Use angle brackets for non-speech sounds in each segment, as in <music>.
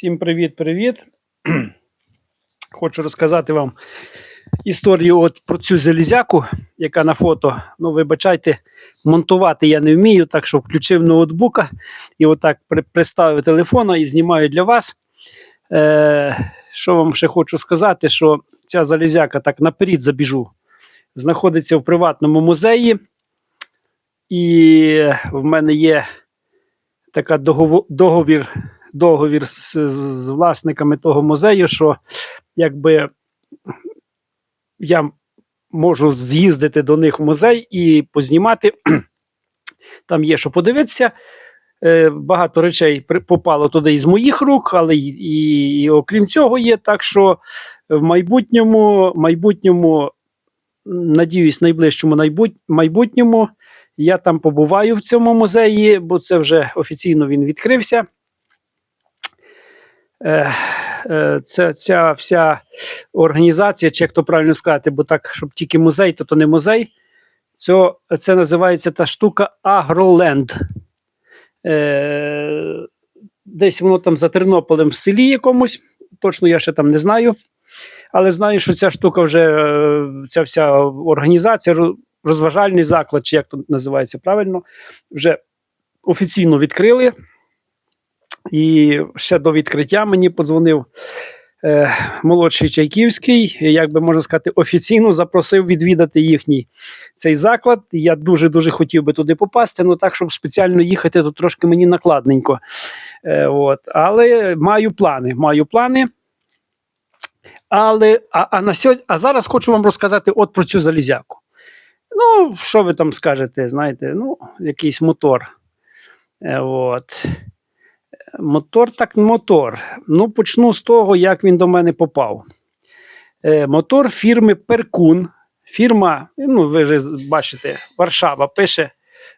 Всім привіт-привіт. <clears throat> Хочу розказати вам історію от про цю залізяку, яка на фото. Ну, вибачайте, монтувати я не вмію, так що включив ноутбука і отак при- приставив телефона і знімаю для вас. Е, що вам ще хочу сказати, що ця залізяка так наперед забіжу. Знаходиться в приватному музеї, і в мене є така договір договір з, з, власниками того музею, що якби я можу з'їздити до них в музей і познімати. <clears throat> Там є що подивитися. Е, Багато речей попало туди із моїх рук, але і, і, окрім цього є. Так що в майбутньому, майбутньому, надіюсь, найближчому майбутньому я там побуваю в цьому музеї, бо це вже офіційно він відкрився. Це ця вся організація, чи як то правильно сказати, бо так, щоб тільки музей, то то не музей. Це, це називається та штука Агроленд. Е, Десь воно там за Тернополем в селі якомусь. Точно я ще там не знаю. Але знаю, що ця штука вже, е, ця вся організація, розважальний заклад, чи як то називається правильно, вже офіційно відкрили. І ще до відкриття мені подзвонив е, молодший Чайківський, як би можна сказати, офіційно запросив відвідати їхній цей заклад. Я дуже дуже хотів би туди попасти. Ну так, щоб спеціально їхати, то трошки мені накладненько. Е, от. Але маю плани. Маю плани. Але а, а, на сьогодні, а зараз хочу вам розказати от про цю залізяку. Ну, що ви там скажете? Знаєте, ну, якийсь мотор. Е, от. Мотор так мотор. Ну, почну з того, як він до мене попав. Е, мотор фірми Перкун. Фірма, ну, ви вже бачите, Варшава пише.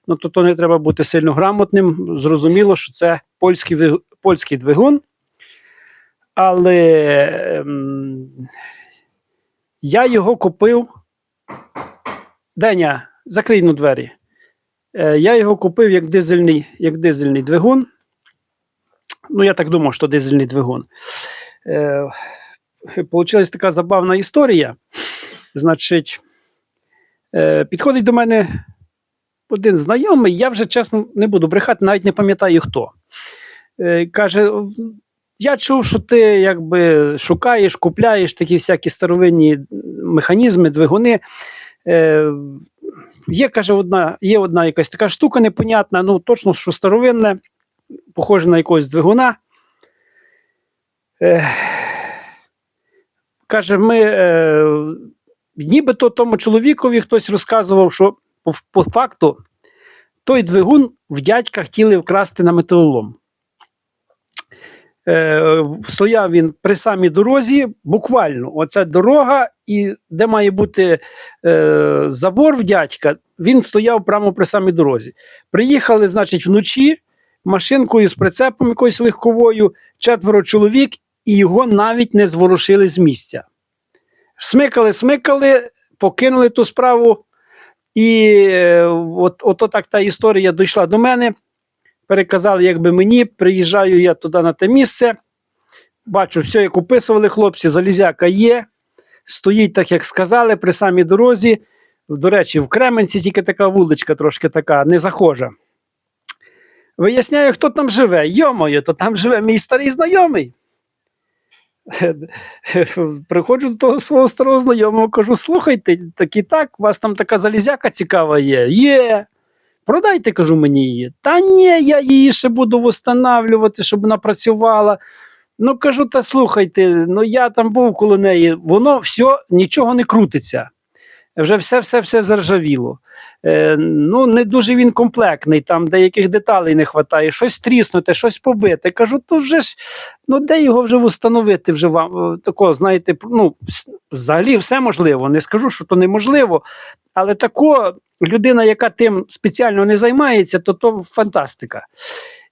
Ну, то, не треба бути сильно грамотним. Зрозуміло, що це польський, польський двигун. Але ем, я його купив. Деня, закрий ну двері. Е, я його купив як дизельний, як дизельний двигун. Ну, я так думав, що дизельний двигун. Е, Получилась така забавна історія. Значить, е, підходить до мене один знайомий, я вже чесно не буду брехати, навіть не пам'ятаю хто. Е, каже: я чув, що ти якби шукаєш, купляєш такі всякі старовинні механізми, двигуни. Е, є, каже, одна, є одна якась така штука непонятна, ну точно, що старовинне, похоже на якогось двигуна. Е, каже, ми е, нібито тому чоловікові хтось розказував, що по, по факту той двигун в дядька хотіли вкрасти на металолом. Е, стояв він при самій дорозі, буквально, оця дорога, і де має бути е, забор в дядька, він стояв прямо при самій дорозі. Приїхали, значить, вночі машинкою з прицепом якоюсь легковою, четверо чоловік, і його навіть не зворушили з місця. Смикали, смикали, покинули ту справу. І е, от, от так та історія дійшла до мене. Переказали, якби мені, приїжджаю я туди на те місце. Бачу, все, як описували хлопці, залізяка є. Стоїть, так як сказали, при самій дорозі. До речі, в Кременці тільки така вуличка, трошки така, не захожа. Виясняю, хто там живе. Йомою, то там живе мій старий знайомий. Приходжу до того свого старого знайомого, кажу: слухайте, так і так, у вас там така залізяка цікава є. Є. Продайте, кажу мені її. Та ні, я її ще буду встановлювати, щоб вона працювала. Ну, кажу, та слухайте, ну я там був коло неї, воно все, нічого не крутиться. Вже все-все-все заржавіло. Е, ну, не дуже він комплектний, там деяких деталей не вистачає, щось тріснуте, щось побите. Кажу, то вже ж, ну де його вже встановити вже вам? е, Такого, знаєте, ну, взагалі все можливо. Не скажу, що то неможливо, але тако людина, яка тим спеціально не займається, то то фантастика.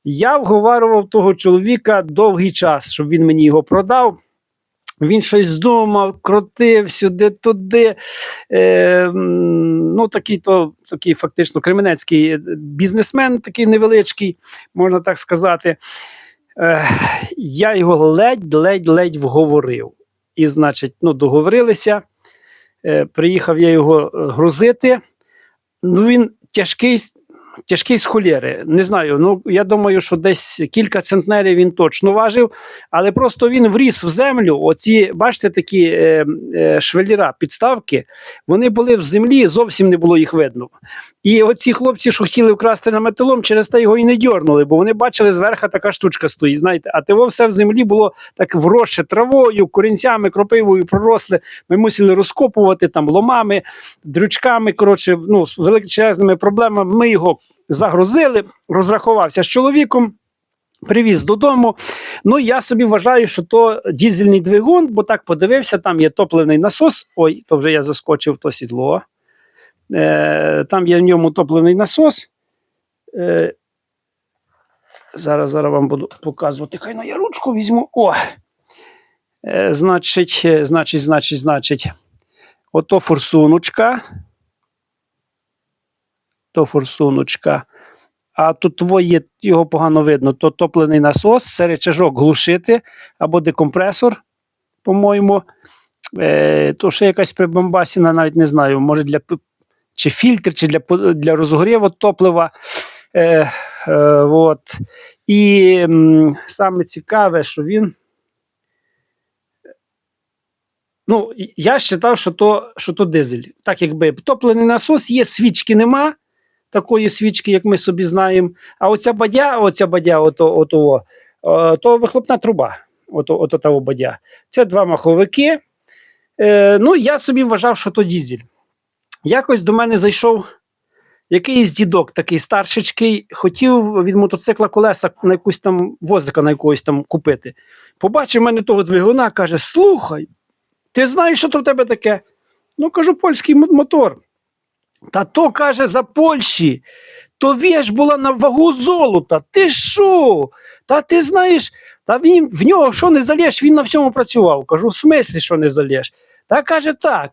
Я вговарював того чоловіка довгий час, щоб він мені його продав. Він щось думав, крутив сюди, туди. Е, ну, такий то такий фактично кременецький е, бізнесмен, такий невеличкий, можна так сказати. Е, я його ледь-ледь-ледь вговорив. І, значить, ну, договорилися. Е, приїхав я його е, грузити. Ну, він тяжкий, тяжкий з холєри. Не знаю. Ну, я думаю, що десь кілька центнерів він точно важив, але просто він вріс в землю. Оці, бачите, такі е, е, швеліра, підставки, вони були в землі, зовсім не було їх видно. І оці хлопці, що хотіли вкрасти на металом, через те його і не дьорнули, бо вони бачили зверху така штучка стоїть. Знаєте, а того все в землі було так вросше травою, корінцями, кропивою проросле. Ми мусили розкопувати там ломами, дрючками. Коротше, ну, з величезними проблемами. Ми його загрузили, розрахувався з чоловіком. Привіз додому. Ну, я собі вважаю, що то дізельний двигун, бо так подивився, там є топливний насос. Ой, то вже я заскочив то сідло. Е, там є в ньому топливний насос. Е, зараз, зараз вам буду показувати. Хай ну, я ручку візьму. О! Е, значить, е, значить, значить, значить. Ото форсуночка. То форсуночка. А тут твоє, його погано видно, то топливний насос, це речажок глушити або декомпресор, по-моєму. Е, то ще якась прибамбасіна, навіть не знаю, може для чи фільтр, чи для, для розогріву топлива. Е, е, от. І м, саме цікаве, що він. Ну, я вважав, що то, що то дизель. Так якби топливний насос є, свічки нема, такої свічки, як ми собі знаємо. А оця бадя, оця бадя, ото, ото, о, то вихлопна труба. Ото, ото того бадя. Це два маховики. Е, ну, я собі вважав, що то дізель. Якось до мене зайшов якийсь дідок, такий старшечкий, хотів від мотоцикла колеса на якусь там возика на якогось там купити. Побачив мене того двигуна, каже: Слухай, ти знаєш, що то в тебе таке? Ну, кажу, польський мотор. Та то каже за Польщі, то віж була на вагу золота. Ти що? Та ти знаєш, та він в нього що не залєш, він на всьому працював. Кажу, в смислі, що не залєш? Та каже так: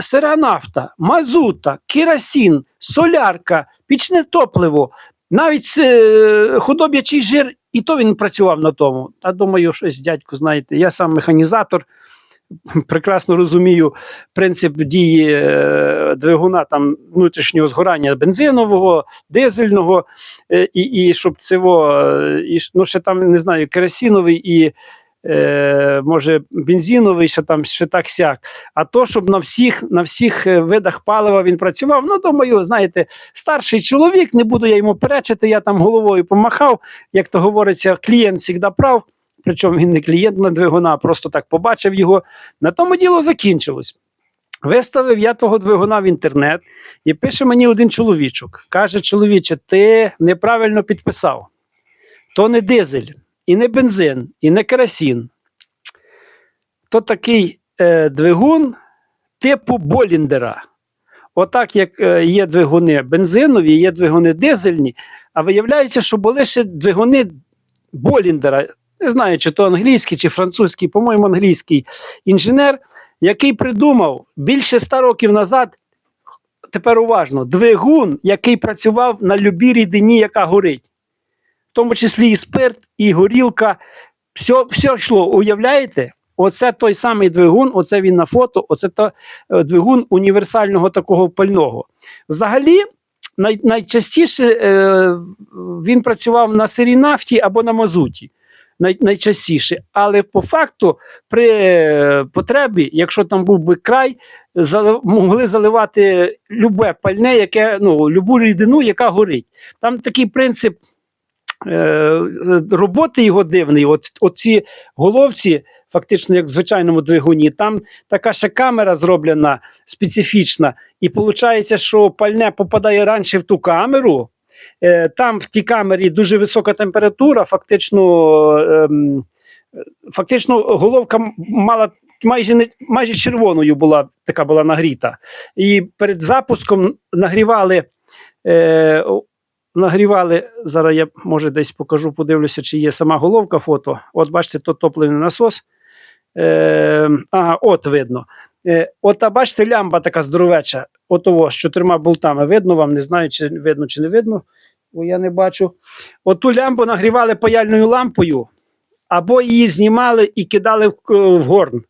сира нафта, мазута, керосин, солярка, пічне топливо, навіть е, худоб'ячий жир, і то він працював на тому. Та думаю, щось, дядьку, знаєте, я сам механізатор. Прекрасно розумію принцип дії е, двигуна там внутрішнього згорання бензинового, дизельного, е, і, і щоб цього, е, і, ну ще там не знаю, керосиновий і е, може бензиновий, ще там ще так сяк. А то, щоб на всіх, на всіх видах палива він працював, ну думаю, знаєте, старший чоловік, не буду я йому перечити, я там головою помахав, як то говориться, клієнт завжди прав. Причому він не клієнт на двигуна, просто так побачив його. На тому діло закінчилось. Виставив я того двигуна в інтернет і пише мені один чоловічок. Каже: чоловіче, ти неправильно підписав. То не дизель, і не бензин, і не керосин. То такий е, двигун типу Боліндера. Отак, як е, є двигуни бензинові, є двигуни дизельні, а виявляється, що були ще двигуни Боліндера. Не знаю, чи то англійський, чи французький, по-моєму, англійський інженер, який придумав більше ста років назад. Тепер уважно, двигун, який працював на любій рідині, яка горить, в тому числі і спирт, і горілка, все, все йшло. Уявляєте? Оце той самий двигун, оце він на фото, оце то, е, двигун універсального такого пального. Взагалі, най, найчастіше е, він працював на сирій нафті або на мазуті. Най, найчастіше. Але по факту, при е, потребі, якщо там був би край, залив, могли заливати любе пальне, яке, ну, любу рідину, яка горить. Там такий принцип е, роботи його дивний. От, оці головці, фактично, як в звичайному двигуні, там така ще камера зроблена специфічна, і виходить, що пальне попадає раніше в ту камеру. Е, Там в тій камері дуже висока температура, фактично, ем, фактично головка мала майже не майже червоною була, така була нагріта. І перед запуском нагрівали. Е, Нагрівали, зараз я може десь покажу, подивлюся, чи є сама головка фото. От бачите, то топливний насос. Е, ага, от видно. Е, от, а бачите, лямба така здоровеча, отого з чотирма болтами. Видно вам, не знаю, чи видно, чи не видно. бо я не бачу. Оту лямпу нагрівали паяльною лампою, або її знімали і кидали в, в горн.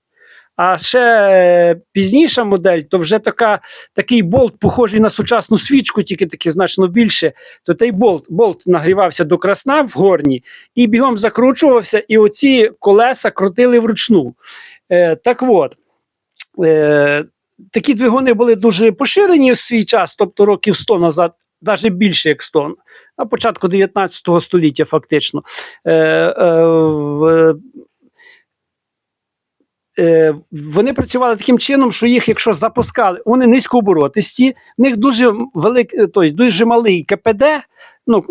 А ще е, пізніша модель, то вже така, такий болт, похожий на сучасну свічку, тільки такий значно більше. То той болт, болт нагрівався до красна в горні і бігом закручувався, і оці колеса крутили вручну. Е, так от, е, такі двигуни були дуже поширені в свій час, тобто років 100 назад, навіть більше як 100, на початку 19 століття, фактично. Е, е, вони працювали таким чином, що їх, якщо запускали, вони низькооборотисті, в них дуже велик, тобто дуже малий КПД, ну,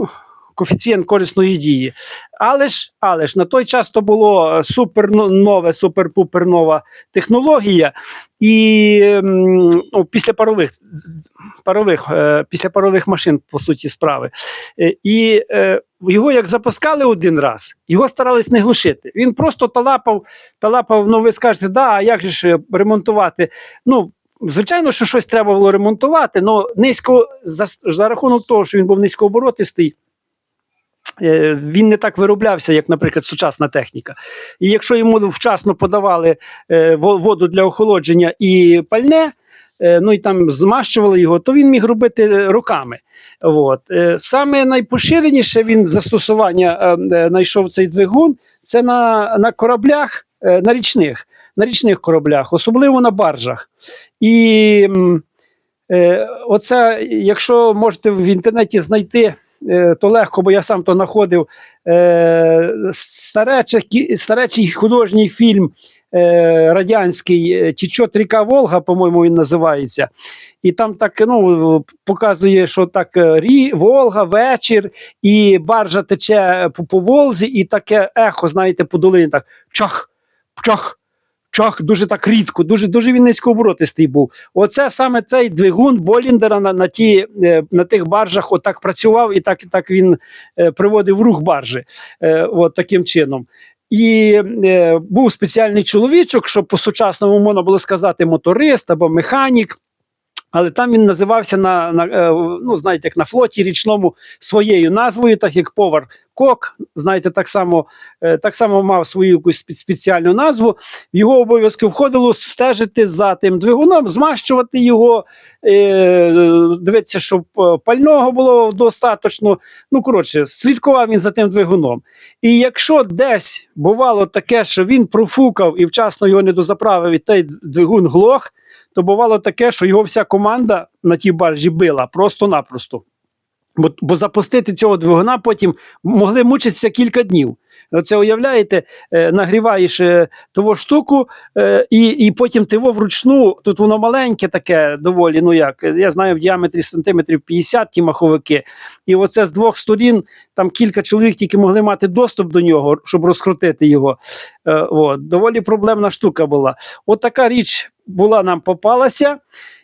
коефіцієнт корисної дії. Але ж, але ж на той час то було супер нове, супер-пупер нова технологія. І ну, після парових, парових, е, після парових машин, по суті, справи. Е, і е, його як запускали один раз, його старались не глушити. Він просто талапав, талапав, ну ви скажете, да, а як же ремонтувати? Ну, Звичайно, що щось треба було ремонтувати, але низько за, за рахунок того, що він був низькооборотистий, е, він не так вироблявся, як, наприклад, сучасна техніка. І якщо йому вчасно подавали е, воду для охолодження і пальне, е, ну і там змащували його, то він міг робити е, руками. От. Е, Саме найпоширеніше він застосування е, е, знайшов цей двигун це на, на кораблях, е, на річних, на річних кораблях, особливо на баржах. І е, оце, якщо можете в інтернеті знайти, е, то легко, бо я сам то знаходив е, старечий, старечий художній фільм е, радянський е, Тічот ріка Волга, по-моєму, він називається. І там так ну, показує, що так е, рі, Волга, вечір, і баржа тече по, по Волзі, і таке ехо, знаєте, по долині так чах, чах. Чах дуже так рідко, дуже дуже він низькооборотистий був. Оце саме цей двигун Боліндера на, на, ті, е, на тих баржах отак працював і так, і так він е, приводив рух баржі. Е, от таким чином. І е, був спеціальний чоловічок, щоб по-сучасному можна було сказати моторист або механік. Але там він називався на, на е, ну, знаєте, як на флоті річному своєю назвою, так як повар Кок, знаєте, так само, е, так само мав свою якусь спеціальну назву. В його обов'язки входило стежити за тим двигуном, змащувати його, е, дивитися, щоб пального було достатньо. Ну, коротше, слідкував він за тим двигуном. І якщо десь бувало таке, що він профукав і вчасно його не дозаправив, і той двигун глох, то бувало таке, що його вся команда на тій баржі била просто-напросто. Бо, бо запустити цього двигуна потім могли мучитися кілька днів. Оце уявляєте, е, нагріваєш е, того штуку, е, і, і потім ти вручну, тут воно маленьке таке, доволі, ну як, я знаю, в діаметрі сантиметрів 50 ті маховики. І оце з двох сторін там кілька чоловік тільки могли мати доступ до нього, щоб розкрутити його. От, доволі проблемна штука була. От така річ була нам попалася.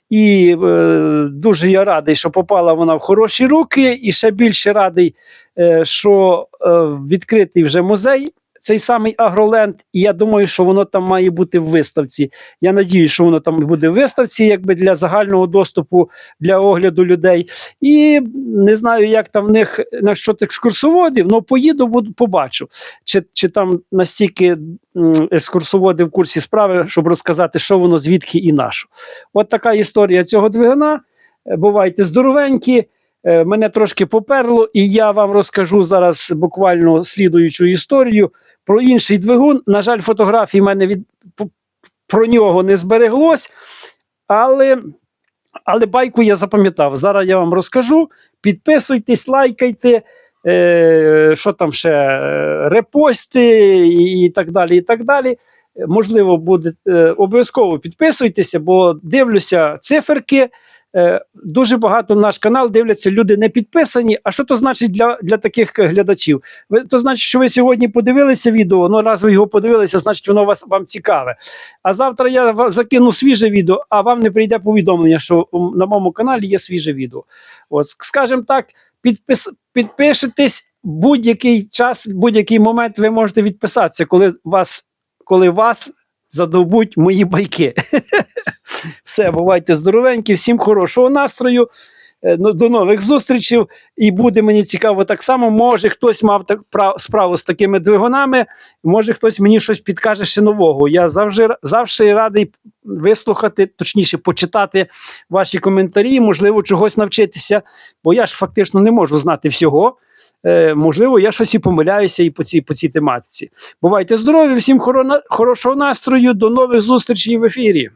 І е, дуже я радий, що попала вона в хороші руки, і ще більше радий, е, що е, відкритий вже музей, цей самий Агроленд. І я думаю, що воно там має бути в виставці. Я надіюсь, що воно там буде в виставці, якби для загального доступу для огляду людей. І не знаю, як там в них насчет екскурсоводів, але поїду, буду, побачу, чи, чи там настільки екскурсоводи в курсі справи, щоб розказати, що воно, звідки і на що. От така історія цього двигуна. Е, Бувайте здоровенькі. Е, Мене трошки поперло, і я вам розкажу зараз буквально слідуючу історію про інший двигун. На жаль, фотографій мене від про нього не збереглось, але, але байку я запам'ятав. Зараз я вам розкажу. Підписуйтесь, лайкайте. Е, що там ще е, репости і, так далі. і так далі. Можливо, буде е, обов'язково підписуйтеся, бо дивлюся циферки. Е, дуже багато наш канал дивляться люди не підписані. А що то значить для, для таких глядачів? Ви, то значить, що ви сьогодні подивилися відео, ну раз ви його подивилися, значить воно вас, вам цікаве. А завтра я закину свіже відео, а вам не прийде повідомлення, що на моєму каналі є свіже відео. От, ск- скажімо так, підпис, підпишетесь будь-який час, будь-який момент ви можете відписатися, коли вас, коли вас задовбуть мої байки. <laughs> Все, бувайте здоровенькі, всім хорошого настрою. Е, ну, До нових зустрічей. І буде мені цікаво так само. Може, хтось мав так справу з такими двигунами, може хтось мені щось підкаже ще нового. Я завжди, завжди радий вислухати, точніше, почитати ваші коментарі, можливо, чогось навчитися, бо я ж фактично не можу знати всього. Е, можливо, я щось і помиляюся і по цій, по цій тематиці. Бувайте здорові, всім хоро- хорошого настрою, до нових зустрічей в ефірі.